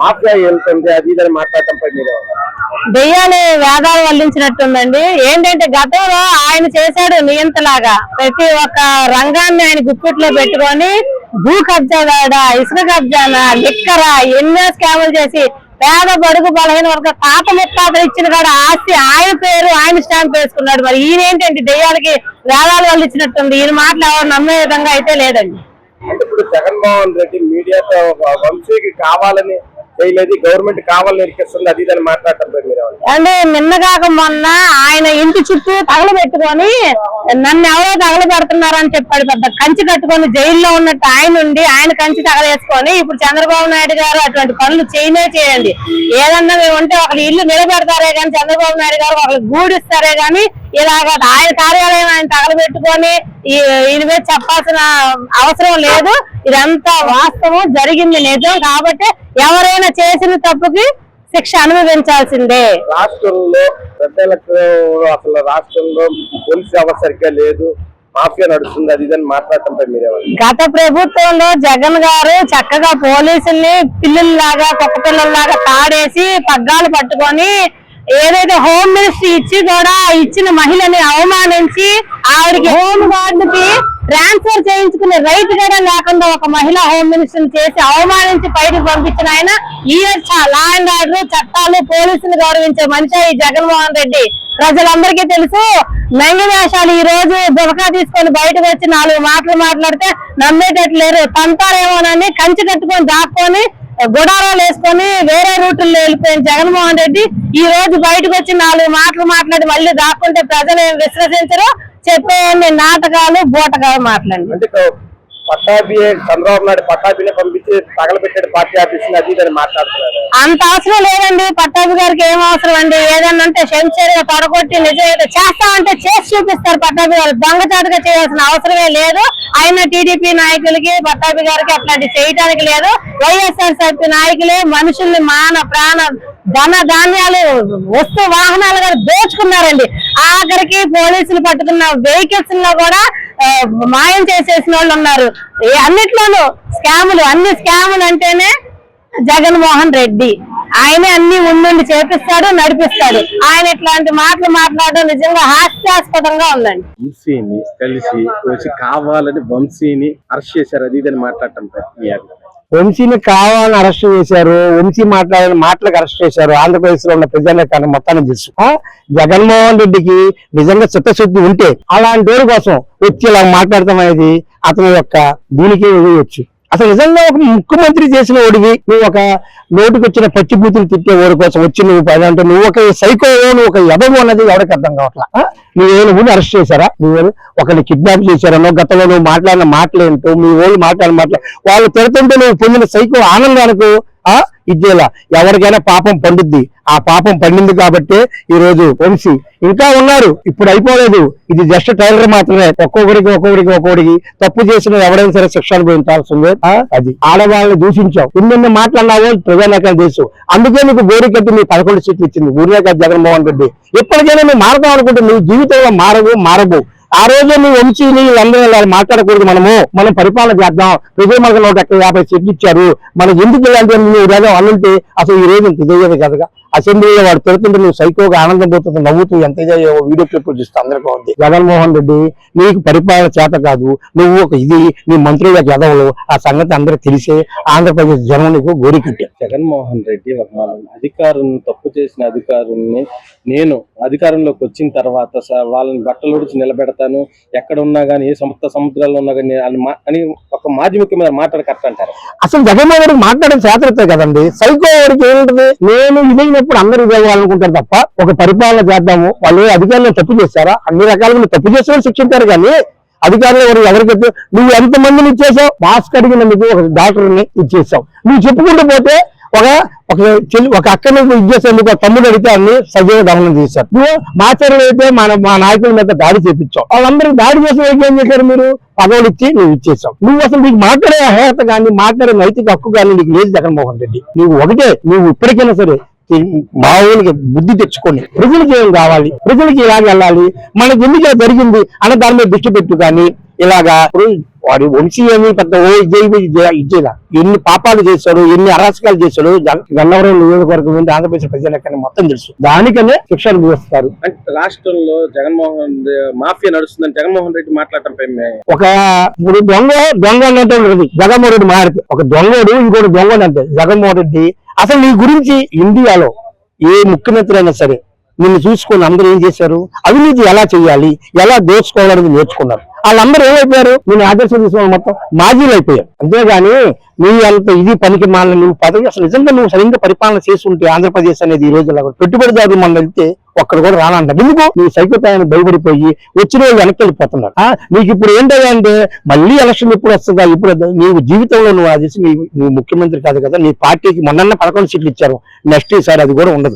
Mafia వెళ్తుంది అది ఇదని మాట్లాడటంపై మీరు దెయ్యాలు వేదాలు వల్లించినట్టుందండి. ఏంటంటే గతంలో ఆయన చేశాడు నియంతలాగా. ప్రతి ఒక్క రంగాన్ని ఆయన గుప్పిట్లో పెట్టుకొని భూ కబ్జాదాడ ఇసుక కబ్జాన లిక్కర ఎన్నో స్కాములు చేసి పేద బడుగు బలహీన వర్గ తాత ముత్తాతలు ఇచ్చిన కాడ ఆస్తి ఆయన పేరు ఆయన స్టాంప్ వేసుకున్నాడు. మరి ఈయన ఏంటంటే దెయ్యాలకి వేదాలు వల్లించినట్టుంది. ఈయన మాటలు ఎవరు నమ్మే విధంగా అయితే లేదండి. అంటే ఇప్పుడు జగన్మోహన్ రెడ్డి మీడియాతో వంశీకి కావాలని చేయలేదు. గవర్నమెంట్ కావాలని ఇరికిస్తుంది అది ఇదని మాట్లాడటం మీరు ఏమంటారు? అంటే మొన్న ఆయన ఇంటి చుట్టూ తగలబెట్టుకొని నన్ను ఎవరో తగలబెడుతున్నారని చెప్పాడు పెద్ద కంచి కట్టుకొని జైల్లో ఉన్నట్టు ఆయన ఉండి ఆయన కంచి తగలేసుకొని ఇప్పుడు చంద్రబాబు నాయుడు గారు అటువంటి పనులు చేయనే చేయండి. ఏదన్నా మేము ఉంటే ఒకరి ఇల్లు నిలబెడతారే కానీ చంద్రబాబు నాయుడు గారు ఒకరు గూడిస్తారే కానీ ఇలాగ ఆయన కార్యాలయం ఆయన తగలబెట్టుకొని ఈ- మీద చెప్పాల్సిన అవసరం లేదు. ఇదంతా వాస్తవం జరిగింది నిజం కాబట్టి ఎవరైనా చేసిన తప్పుకి శిక్ష అనుభవించాల్సిందే. రాష్ట్రంలో పెద్దలకు అసలు రాష్ట్రంలో పోలీస్ వ్యవస్థ సరిగ్గా లేదు. మాఫియా నడుస్తుంది అది ఇదని మాట్లాడటంపై మీరు ఏమంటారు? గత ప్రభుత్వంలో జగన్ గారు చక్కగా పోలీసుల్ని పిల్లల్లాగా కుక్క పిల్లల్లాగా తాడేసి పగ్గాలు పట్టుకొని ఏదైతే హోమ్ మినిస్ట్రీ ఇచ్చి కూడా ఇచ్చిన మహిళని అవమానించి ఆవిడకి హోమ్ గార్డ్కి ట్రాన్స్ఫర్ చేయించుకునే రైట్ కూడా లేకుండా ఒక మహిళ హోమ్ మినిస్టర్ చేసి అవమానించి బయటకు పంపించిన ఆయన. ఈ లా అండ్ ఆర్డర్ చట్టాలు పోలీసులు గౌరవించే మనిషి ఈ జగన్మోహన్ రెడ్డి. ప్రజలందరికీ తెలుసు నంగి వేషాలు ఈ రోజు బురకా తీసుకొని బయటకు వచ్చి నాలుగు మాటలు మాట్లాడితే నమ్మేటట్లేరు లేరు. తంతారేమోనని కంచి కట్టుకొని దాక్కొని గుడారాలు వేసుకొని వేరే రూట్లో వెళ్ళిపోయిన జగన్మోహన్ రెడ్డి. ఈ రోజు బయటకు వచ్చి నాలుగు మాటలు మాట్లాడి మళ్ళీ దాక్కుంటే ప్రజలు ఏం విశ్వసించరు? చెప్పేయండి నాటకాలు బూటకాలు మాట్లాడండి పట్టాభి చంద్రబాబు నాయుడు పట్టాభినే పంపించి తగలబెట్టాడు పార్టీ ఆఫీస్ అది ఇదని మాట్లాడుతున్నారు. అంత అవసరం లేదండి పట్టాభి గారికి ఏం అవసరం అండి? ఏదన్నా అంటే శంషేరుగా పడగొట్టి నిజం చేస్తా చేస్తామంటే చేసి చూపిస్తారు పట్టాభి గారు. దొంగచాటుగా చేయాల్సిన అవసరమే లేదు. ఆయన టీడీపీ నాయకులకి పట్టాభి గారికి అట్లాంటి చేయడానికి లేదు. వైఎస్ఆర్సీపీ నాయకులే మనుషుల్ని మాన ప్రాణ ధన ధాన్యాలు వస్తు వాహనాలు గారు దోచుకున్నారండి. ఆఖరికి పోలీసులు పట్టుకున్న వెహికల్స్లో కూడా మాయం చేసేసిన వాళ్ళు ఉన్నారు. అన్నిట్లోనూ స్కాములు అన్ని స్కాములు అంటేనే జగన్మోహన్ రెడ్డి. ఆయనే అన్ని ఉండి చేపిస్తాడు నడిపిస్తాడు. ఆయన ఇట్లాంటి మాటలు మాట్లాడడం నిజంగా హాస్యాస్పదంగా ఉందండి. వంశీని కలిసి వచ్చి కావాలని వంశీని అరెస్ట్ చేశారు అది ఇదని మాట్లాడటం వంశీని కావాలని అరెస్ట్ చేశారు వంశీ మాట్లాడిన మాటలకు అరెస్ట్ చేశారు ఆంధ్రప్రదేశ్లో ఉన్న ప్రజానికాన్ని మొత్తాన్ని తెలుసు. జగన్మోహన్ రెడ్డికి నిజంగా చిత్తశుద్ధి ఉంటే అలాంటి వారి కోసం వచ్చి ఇలా మాట్లాడటం అనేది అతని యొక్క దీనికి వేయవచ్చు అసలు నిజంగా ఒక ముఖ్యమంత్రి చేసిన ఓడివి నువ్వు ఒక నోటికి వచ్చిన పచ్చి బూతులు తిట్టే ఓడి కోసం వచ్చి నువ్వు పని అంటే నువ్వు ఒక సైకో నువ్వు ఒక ఎదవు అన్నది ఎవరికి అర్థం కావట్లా ఆ? అరెస్ట్ చేశారా నువ్వు ఒకరిని కిడ్నాప్ చేశారనో గతంలో నువ్వు మాట్లాడిన మాటలేంటో మీ ఓళ్ళు మాట్లాడిన మాటలే వాళ్ళు తిడుతుంటే నువ్వు పొందిన సైకో ఆనందానికి ఆ? ఇచ్చేలా ఎవరికైనా పాపం పండుద్ది. ఆ పాపం పండింది కాబట్టి ఈ రోజు వంశీ ఇంకా ఉన్నారు. ఇప్పుడు అయిపోలేదు. ఇది జస్ట్ టైలర్ మాత్రమే. ఒక్కొక్కరికి ఒక్కొక్కరికి ఒక్కొక్కరికి తప్పు చేసిన ఎవరైనా సరే శిక్ష అనుభవించాల్సిందే. ఆ, అది. ఆడవాళ్ళని దూషించావు ఎన్నెన్ని మాట్లాడినావో ప్రజానేకాలు తెలుసు. అందుకే నీకు గోరి కట్టి నీ పదకొండు సీట్లు ఇచ్చింది. ఊరినే కాదు జగన్మోహన్ రెడ్డి. ఎప్పటికైనా నువ్వు మారదాం అనుకుంటే నువ్వు జీవితంలో మారవు మారవు ఆ రోజు నువ్వు వంశీని అందరూ ఇలా మాట్లాడకూడదు మనము. మనం పరిపాలన చేద్దాం. విజయ మనకు నూట యాభై సీట్లు ఇచ్చారు. మనం ఎందుకు ఇలాంటి నువ్వు ఏదో అనుంటే అసలు ఈ రోజు ఇంత ఇదయ్యేది కదగా. అసెంబ్లీలో వాడు తిడుతుంటే నువ్వు సైకోగా ఆనందం పోతుంది నవ్వుతూ ఎంత ఇదయ్యో వీడియో క్లిప్ చూస్తే అందరికీ ఉంది. జగన్మోహన్ రెడ్డి నీకు పరిపాలన చేత కాదు నువ్వు ఒక ఇది నీ మంత్రుల ఎదవలు ఆ సంగతి అందరూ తెలిసే ఆంధ్రప్రదేశ్ జనం నీకు గోరికట్టారు జగన్మోహన్ రెడ్డి ఒక అధికారులను తప్పు చేసిన అధికారుల్ని నేను అధికారంలోకి వచ్చిన తర్వాత వాళ్ళని బట్టలుడిచి నిలబెడతాను. ఎక్కడ ఉన్నా కానీ ఏ సముద్ర సముద్రాల్లో ఉన్నా కానీ మా- అని ఒక మాధ్యమిక మీద మాట్లాడి అంటారు అసలు జగన్మోహన్ రెడ్డి మాట్లాడడం చేతనతే కదండి సైకో వాడికి ఏముంటది? నేను ఇదైనప్పుడు అందరూ ఇవ్వాలనుకుంటారు తప్ప ఒక పరిపాలన చేద్దాము. వాళ్ళు అధికారులు తప్పు చేస్తారా అన్ని రకాలుగా తప్పు చేసిన శిక్షించారు కానీ అధికారులు ఎవరు ఎవరికైతే నువ్వు ఎంత మందిని ఇచ్చేసావు? మాస్క్ అడిగిన నీకు ఒక డాక్టర్ని ఇచ్చేసావు. నువ్వు చెప్పుకుంటూ పోతే ఒక ఒక చెల్లి ఒక అక్కని ఇచ్చేసేందుకు ఒక తమ్ముడు అడిగితే అన్ని సజీవ దహనం చేశారు. నువ్వు మాచర్లు అయితే మన మా నాయకుల మీద దాడి చేపించావు. వాళ్ళందరూ దాడి చేసిన ఏం చేశారు మీరు? పదవులు ఇచ్చి నువ్వు ఇచ్చేసావు నువ్వు అసలు నీకు మాట్లాడే అర్హత కానీ మాట్లాడే నైతిక హక్కు కానీ నీకు లేదు జగన్మోహన్ రెడ్డి. నువ్వు ఒకటే నువ్వు ఇప్పటికైనా సరే మామూలుగా బుద్ధి తెచ్చుకొని ప్రజలకి ఏం కావాలి? ప్రజలకి ఇలాగ వెళ్ళాలి? మనకి ఎందుకు ఇలా జరిగింది అన్న దాని మీద దృష్టి పెట్టు కానీ ఇలాగా వాడి వంశీ ఏమి పెద్ద ఓ ఇచ్చేదా? ఎన్ని పాపాలు చేశాడు ఎన్ని అరాచకాలు చేశాడు గన్నవరం నియోజకవర్గం నుండి ఆంధ్రప్రదేశ్ ప్రజలకన్నా మొత్తం తెలుసు. దానికనే శిక్షణ వేస్తారు అంటే రాష్ట్రంలో జగన్మోహన్ మాఫియా నడుస్తుందని జగన్మోహన్ రెడ్డి మాట్లాడటంపై మే- ఒక ఇప్పుడు దొంగ దొంగ ఉంటుంది. జగన్మోహన్ రెడ్డి మారితే ఒక దొంగడు ఇంకోటి దొంగ అంటే జగన్మోహన్ రెడ్డి అసలు నీ గురించి ఇండియాలో ఏ ముఖ్యమంత్రి అయినా సరే నిన్ను చూసుకొని అందరూ ఏం చేశారు? అవినీతి ఎలా చేయాలి ఎలా దోచుకోవాలనేది నేర్చుకున్నారు. వాళ్ళందరూ ఏమైపోయారు? నేను ఆదర్శం తీసుకోవాలి మొత్తం మాజీలు అయిపోయారు. అంతేగాని నువ్వు అంత ఇది పనికి మాలని నువ్వు పదవి అసలు నిజంగా నువ్వు సరిగ్గా పరిపాలన చేస్తుంటే ఆంధ్రప్రదేశ్ అనేది ఈ రోజుల్లో పెట్టుబడిదారు పెట్టుబడిదారులు మనం వెళ్తే ఒక్కడ కూడా రానంటారు ఎందుకు? నీ సైకోతాయాన్ని భయపడిపోయి వచ్చిన వాళ్ళు వెనక్కి వెళ్ళిపోతున్నారు. నీకు ఇప్పుడు ఏంటంటే అంటే మళ్ళీ ఎలక్షన్ ఎప్పుడు వస్తుందా? ఇప్పుడు నీవు జీవితంలో నువ్వు అది నీ- నువ్వు ముఖ్యమంత్రి కాదు కదా నీ పార్టీకి మొన్న పదకొండు సీట్లు ఇచ్చారు. నెక్స్ట్ ఈసారి అది కూడా ఉండదు.